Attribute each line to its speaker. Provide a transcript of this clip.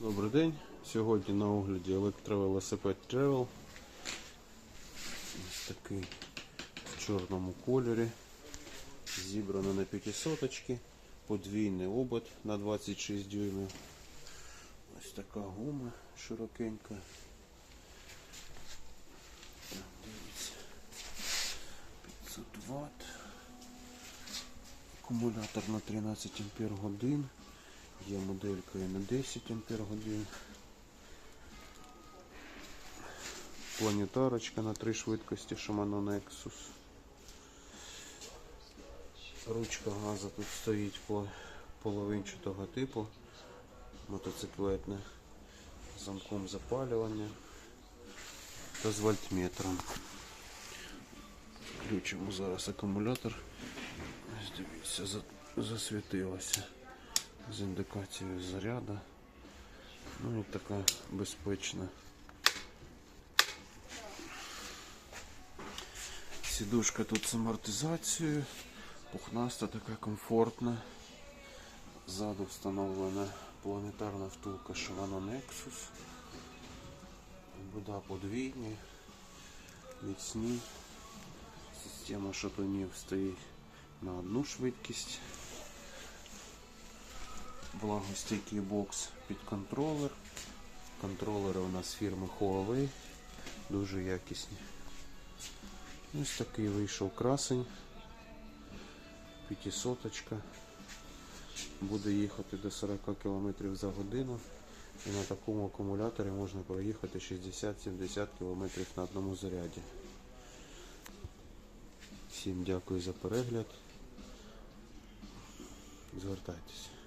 Speaker 1: Добрий день. Сьогодні на огляді електровелосипед Travel. Ось такий в чорному кольорі. Зібрано на 500 подвійний обод на 26 дюймів. Ось така гума широкенька. Дивіться. 500 Вт. Акумулятор на 13 ампер годин. Є моделька і на 10 ампер годин. Планетарочка на три швидкості Shimano Nexus. Ручка газу тут стоїть по половинчатого типу. Мотоциклетне. Замком запалювання та з вольтметром. Включимо зараз акумулятор. Дивіться, засвітилося з індикацією заряду. Ну і така безпечна. Сідушка тут з амортизацією, пухнаста така комфортна. Ззаду встановлена планетарна втулка Shimano Nexus. Буда подвійні, міцні. Система шатунів стоїть на одну швидкість влагостійкий бокс під контролер. Контролери у нас фірми Huawei. Дуже якісні. Ось такий вийшов красень. П'ятисоточка. Буде їхати до 40 км за годину. І на такому акумуляторі можна проїхати 60-70 км на одному заряді. Всім дякую за перегляд. Звертайтеся.